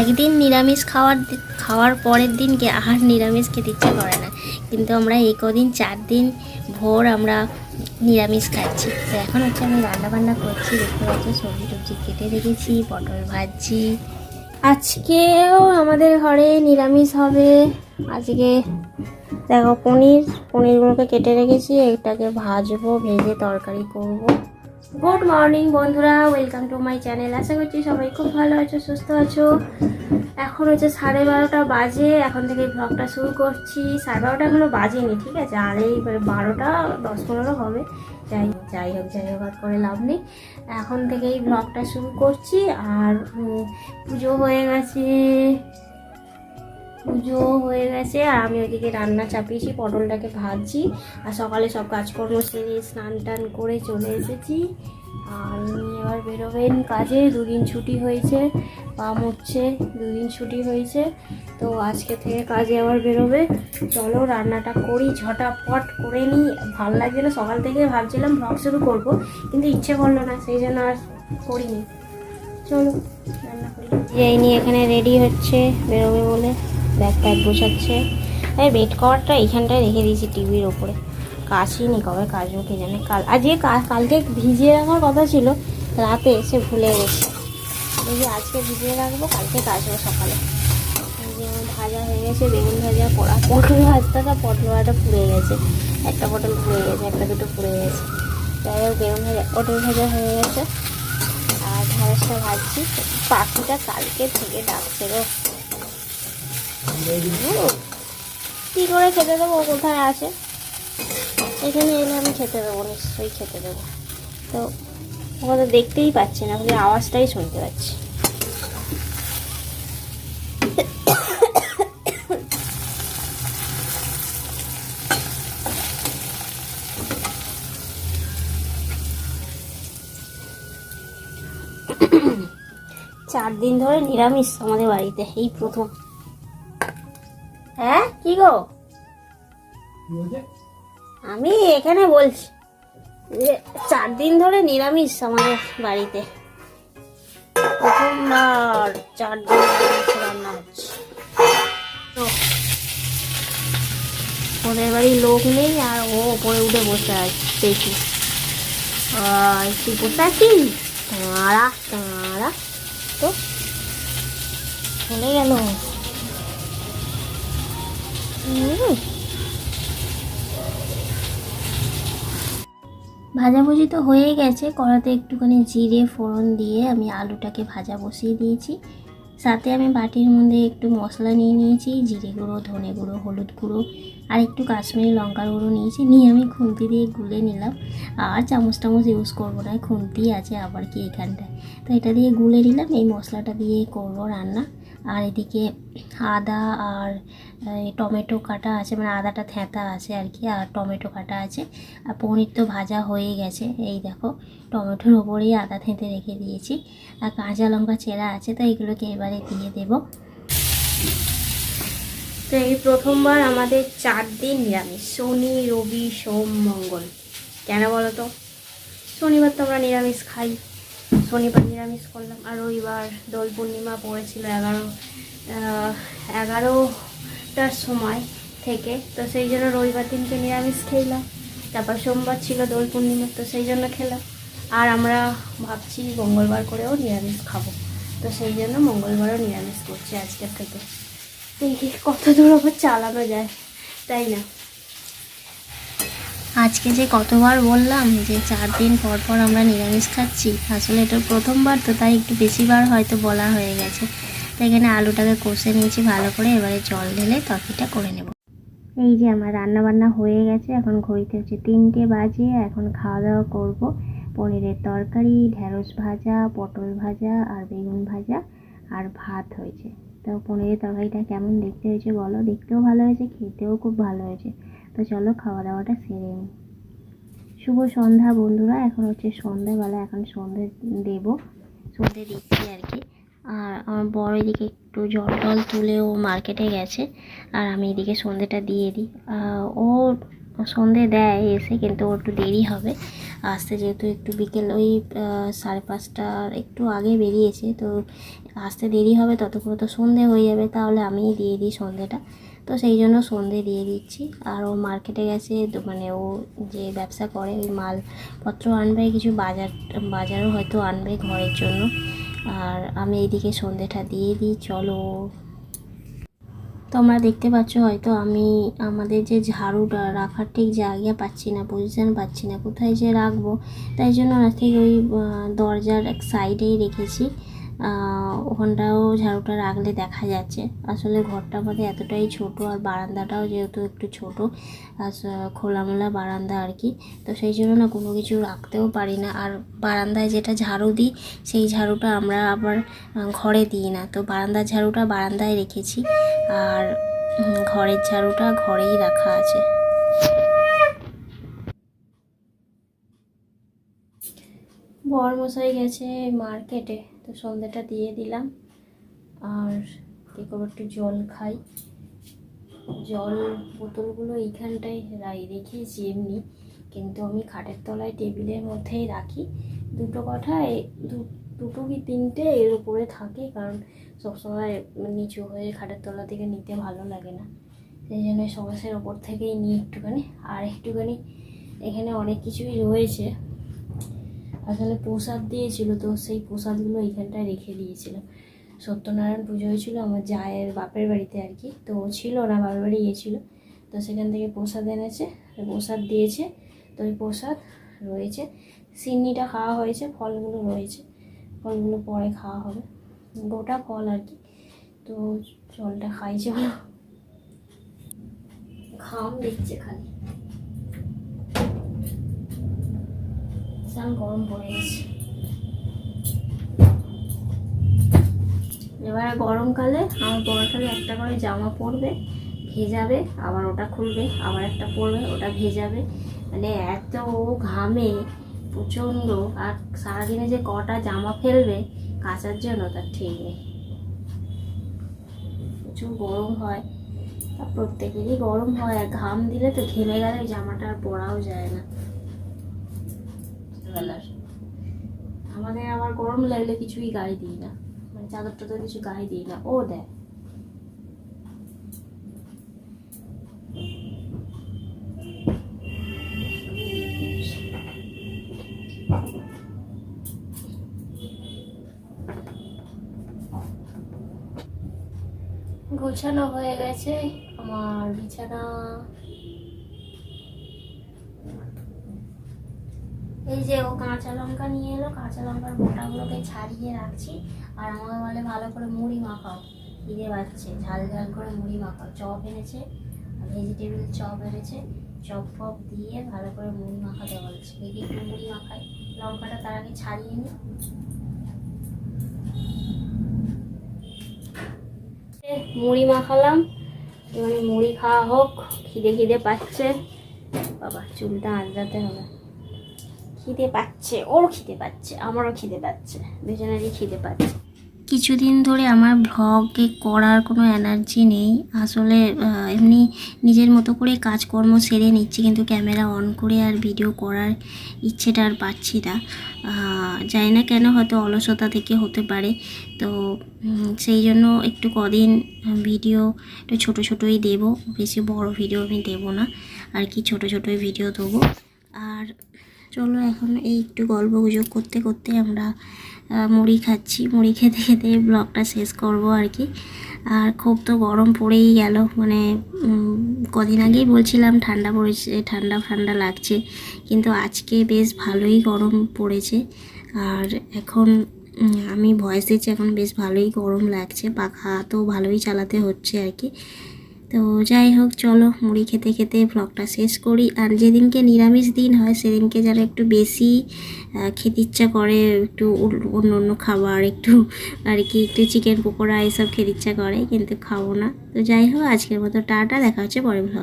একদিন নিরামিষ খাওয়ার খাওয়ার পরের দিনকে আর নিরামিষ খেতে ইচ্ছে করে না। কিন্তু আমরা এই কদিন চার দিন ভোর আমরা নিরামিষ খাচ্ছি। তো এখন হচ্ছে আমি রান্না বান্না করছি, দেখতে পাচ্ছি সবজি টবজি কেটে রেখেছি, পটল ভাজছি। আজকেও আমাদের ঘরে নিরামিষ হবে। আজকে দেখো পনির, পনিরগুলোকে কেটে রেখেছি এটাকে ভাজবো, ভেজে তরকারি করব। গুড মর্নিং বন্ধুরা। ওয়েলকাম টু মাই চ্যানেল আশা করছি সবাই খুব ভালো আছো, সুস্থ আছো। এখন হচ্ছে সাড়ে বারোটা বাজে। এখন থেকে ব্লগটা শুরু করছি। সাড়ে বারোটা এখনও বাজেনি, ঠিক আছে? আর এই বারোটা, দশ পনেরো হবে। যাই যাই হোক যাই হোক, আর করে লাভ নেই। এখন থেকেই ব্লগটা শুরু করছি। আর পুজো হয়ে গেছে। পুজো হয়ে গেছে আর আমি ওইদিকে রান্না চাপিয়েছি, পটলটাকে ভাজছি আর সকালে সব কাজকর্ম সেরে স্নান টান করে চলে এসেছি। আর উনি এবার বেরোবেন কাজে, দুদিন ছুটি হয়েছে, পা মুড়ছে দুদিন ছুটি হয়েছে। তো আজকে থেকে কাজে আবার বেরোবে। চলো রান্নাটা করি, ঝটাপট করে নিই। ভালো লাগছে না সকাল থেকে ভাবছিলাম ব্লগ শুরু করব, কিন্তু ইচ্ছে করল না, সেই জন্য আর করিনি। চলো এই নিয়ে এখানে রেডি হচ্ছে, বেরোবে বলে ব্যাগ ট্যাগ বসাচ্ছে এই বেড কভারটা এইখানটায় রেখে দিয়েছি টিভির ওপরে। কাশিনি কবে কাচবো কে জানে। কাল আজকে কা- কালকে ভিজিয়ে রাখার কথা ছিল, রাতে এসে ভুলে গেছি। যে আজকে ভিজিয়ে রাখব, কালকে কাচবো সকালে। যে ভাজা হয়ে গেছে, বেগুন ভাজা করা পটল ভাজটাটা পটল ভাজাটা পুড়ে গেছে। একটা পটল পুড়ে গেছে, একটা দুটো পুড়ে গেছে। যাই হোক, বেগুন ভাজা পটল ভাজা হয়ে গেছে। আর ঢ্যাঁড়সটা ভাজছি পাখিটা কালকে থেকে ডাকছে গো। কি করে খেতে দেবো? কোথায় আছে? এখানে এলে আমি খেতে দেবো, নিশ্চয়ই খেতে দেবো। তো তো দেখতেই পাচ্ছি না আওয়াজটাই শুনতে পাচ্ছি। চার দিন ধরে নিরামিষ আমাদের বাড়িতে এই প্রথম। হ্যাঁ? কি গো? আমি এখানে বলছি যে চার দিন ধরে নিরামিষ আমাদের বাড়িতে। প্রথমবার চার দিন রান্না হচ্ছে। ওদের বাড়ি লোক নেই আর ও ওপরে উঠে বসে আছে দেখি। আর তুই বসে আছিস? তাঁরা তাঁরা তো? চলে গেল। ভাজাভুজি তো হয়ে গেছে। কড়াতে একটুখানি জিরে, ফোড়ন দিয়ে আমি আলুটাকে ভাজা বসিয়ে দিয়েছি। সাথে আমি বাটির মধ্যে একটু মশলা নিয়ে নিয়েছি, জিরে গুঁড়ো, ধনে গুঁড়ো, হলুদ গুঁড়ো আর একটু কাশ্মীরি লঙ্কার গুঁড়ো নিয়েছি। নিয়ে আমি খুন্তি দিয়ে গুলে নিলাম। আর চামচ টামচ ইউজ করব না, খুন্তি আছে আবার কি এখানটায়। তো এটা দিয়ে গুলে নিলাম, এই মশলাটা দিয়ে করব রান্না। আর এদিকে আদা আর টমেটো কাটা আছে মানে আদাটা থ্যাঁতা আছে আর কি, আর টমেটো কাটা আছে। আর পনির তো ভাজা হয়ে গেছে, এই দেখো, টমেটোর ওপরেই আদা থেঁতে রেখে দিয়েছি। আর কাঁচা লঙ্কা চেরা আছে, তো এগুলোকে এবারে দিয়ে দেব। তো এই প্রথমবার আমাদের চার দিন নিরামিষ, শনি, রবি, সোম, মঙ্গল। কেন বলো তো? শনিবার তো আমরা নিরামিষ খাই। শনিবার নিরামিষ করলাম। আর রবিবার দোল পূর্ণিমা পড়েছিল এগারো এগারোটার সময় থেকে। তো সেই জন্য রবিবার দিনকে নিরামিষ খেলাম। তারপর সোমবার ছিল দোল পূর্ণিমা, তো সেই জন্য খেলাম। আর আমরা ভাবছি মঙ্গলবার করেও নিরামিষ খাব। তো সেই জন্য মঙ্গলবারও নিরামিষ করছি আজকের থেকে। দেখি কত দূর আবার চালানো যায়, তাই না? আজকে যে কতবার বললাম যে চার দিন পর পর আমরা নিরামিষ খাচ্ছি, আসলে এটা প্রথমবার তো, তাই একটু বেশিবার হয়তো বলা হয়ে গেছে। তো এখানে আলুটাকে কষে নিয়েছি ভালো করে, এবারে জল ঢেলে তরকিটা করে নেব। এই যে আমার রান্না বান্না হয়ে গেছে, এখন ঘড়িতে হচ্ছে তিনটে বাজে, এখন খাওয়া দাওয়া করব। পনিরের তরকারি ঢ্যাঁড়স ভাজা, পটল ভাজা আর বেগুন ভাজা আর ভাত হয়েছে। তো পনিরের তরকারিটা কেমন দেখতে হয়েছে বলো? দেখতেও ভালো হয়েছে, খেতেও খুব ভালো হয়েছে। তো চলো খাওয়া দাওয়াটা সেরে নিই শুভ সন্ধ্যা বন্ধুরা, এখন হচ্ছে সন্ধ্যাবেলা, এখন সন্ধে দেব, সন্ধে দিচ্ছি আর কি। আর আমার বড় এদিকে একটু জল টল তুলে ও মার্কেটে গেছে, আর আমি এদিকে সন্ধেটা দিয়ে দিই। ও সন্ধে দেয় এসে, কিন্তু ওর একটু দেরি হবে। আসতে যেহেতু একটু বিকেল, ওই সাড়ে পাঁচটার একটু আগে বেরিয়েছে, তো আসতে দেরি হবে, ততক্ষণ তো সন্ধে হয়ে যাবে, তাহলে আমিই দিয়ে দিই সন্ধেটা। তো সেই জন্য সন্ধে দিয়ে দিচ্ছি। আর ও মার্কেটে গেছে মানে ও যে ব্যবসা করে, ওই মালপত্র আনবে, কিছু বাজার, বাজারও হয়তো আনবে ঘরের জন্য। আর আমি এইদিকে সন্ধেটা দিয়ে দিই, চলো। তোমরা দেখতে পাচ্ছ হয়তো আমি আমাদের যে ঝাড়ুটা রাখার ঠিক জায়গা পাচ্ছি না পজিশন পাচ্ছি না, কোথায় যে রাখব। তাই জন্য ঠিক ওই দরজার এক সাইডেই রেখেছি। ওখানটাও ঝাড়ুটা রাখলে দেখা যাচ্ছে। আসলে ঘরটা আমাদের এতটাই ছোট আর বারান্দাটাও যেহেতু একটু ছোট আর খোলামেলা বারান্দা আর কি। তো সেই জন্য না কোনো কিছু রাখতেও পারি না। আর বারান্দায় যেটা ঝাড়ু দিই, সেই ঝাড়ুটা আমরা আবার ঘরে দিই না। তো বারান্দার ঝাড়ুটা বারান্দায় রেখেছি আর ঘরের ঝাড়ুটা ঘরেই রাখা আছে। বর মশাই গেছে মার্কেটে। তো সন্ধ্যাটা দিয়ে দিলাম। আর কী একটু জল খাই। জল বোতলগুলো এইখানটায় রা- রেখেছি এমনি। কিন্তু আমি খাটের তলায় টেবিলের মধ্যেই রাখি। দুটো কথা দুটো কি তিনটে এর উপরে থাকে, কারণ সবসময় নিচু হয়ে খাটের তলা থেকে নিতে ভালো লাগে না। সেই জন্য সমস্যার ওপর থেকেই নিই একটুখানি। আর একটুখানি এখানে অনেক কিছুই রয়েছে। আসলে প্রসাদ দিয়েছিল, তো সেই প্রসাদগুলো এইখানটায় রেখে দিয়েছিলাম। সত্যনারায়ণ পুজো হয়েছিল আমার জায়ের বাপের বাড়িতে আর কি, তো ছিল না, বাপের বাড়ি গিয়েছিল। তো সেখান থেকে প্রসাদ এনেছে, প্রসাদ দিয়েছে তো ওই প্রসাদ রয়েছে, সিন্নিটা খাওয়া হয়েছে, ফলগুলো রয়েছে, ফলগুলো পরে খাওয়া হবে, গোটা ফল আর কি। তো জলটা খাইছে ঘাম দিচ্ছে খালি। বিশাল গরম পড়ে গেছে এবারে গরমকালে আমার বড়খালে একটা করে জামা পরবে, ভেজাবে, আবার ওটা খুলবে, আবার একটা পরবে, ওটা ভেজাবে। মানে এত ঘামে, প্রচণ্ড, আর সারাদিনে যে কটা জামা ফেলবে, কাচার জন্য তার ঠিক নেই। প্রচুর গরম হয়। প্রত্যেকেরই গরম হয়, আর ঘাম দিলে তো ঘেমে গেলে জামাটা আর পরাও যায় না। বেলার। আমাদের আবার গরম লাগলে কিছুই গায়ে দিই না। মানে চাদর টাদর কিছু গায়ে দিই না। ও দেয় গোছানো হয়ে গেছে আমার বিছানা। এই যে ও কাঁচা লঙ্কা নিয়ে এলো, কাঁচা লঙ্কার মোটাগুলোকে ছাড়িয়ে রাখছি। আর আমাকে বলে, ভালো করে মুড়ি মাখাও। খিদে পাচ্ছে, ঝাল ঝাল করে মুড়ি মাখাও। চপ এনেছে ভেজিটেবিল চপ এনেছে। চপ ফপ দিয়ে ভালো করে মুড়ি মাখাতে বলছে। দেখি একটু মুড়ি মাখাই। লঙ্কাটা তার আগে ছাড়িয়ে নিই। মুড়ি মাখালাম। এবারে মুড়ি খাওয়া হোক। খিদে খিদে পাচ্ছে। বাবা, চুলটা আঁচড়াতে হবে। খিদে পাচ্ছে, ওর খিদে পাচ্ছে, আমারও খিদে পাচ্ছে, দুজনেরই খিদে পাচ্ছে। কিছুদিন ধরে আমার ভ্লগে করার কোনো এনার্জি নেই, আসলে এমনি নিজের মতো করে কাজকর্ম সেরে নিচ্ছি, কিন্তু ক্যামেরা অন করে আর ভিডিও করার ইচ্ছেটা আর পাচ্ছি না। জানি না কেন হয়তো অলসতা থেকে হতে পারে, তো সেই জন্য একটু কদিন ভিডিও একটু ছোটো ছোটোই দেবো, বেশি বড় ভিডিও আমি দেবো না, আর কি ছোটো ছোটোই ভিডিও দেবো। আর চলো এখন এই একটু গল্প গুজব করতে করতে আমরা মুড়ি খাচ্ছি। মুড়ি খেতে খেতে ব্লগটা শেষ করব আর কি। আর খুব তো গরম পড়েই গেল। মানে কদিন আগেই বলছিলাম ঠান্ডা পড়েছে, ঠান্ডা ঠান্ডা লাগছে। কিন্তু আজকে বেশ ভালোই গরম পড়েছে। আর এখন আমি ভয়েস দিচ্ছি, এখন বেশ ভালোই গরম লাগছে। পাখা তো ভালোই চালাতে হচ্ছে আর কি। তো যাই হোক, চলো মুড়ি খেতে খেতে ব্লগটা শেষ করি। আর যেদিনকে নিরামিষ দিন হয়, সেদিনকে যারা একটু বেশি খেতে ইচ্ছা করে, একটু অন্য- অন্য খাবার, একটু আর কি, একটু চিকেন পকোড়া, এসব খেতে ইচ্ছা করে, কিন্তু খাব না। তো যাই হোক, আজকের মতো টাটা, দেখা হচ্ছে পরে ব্লগে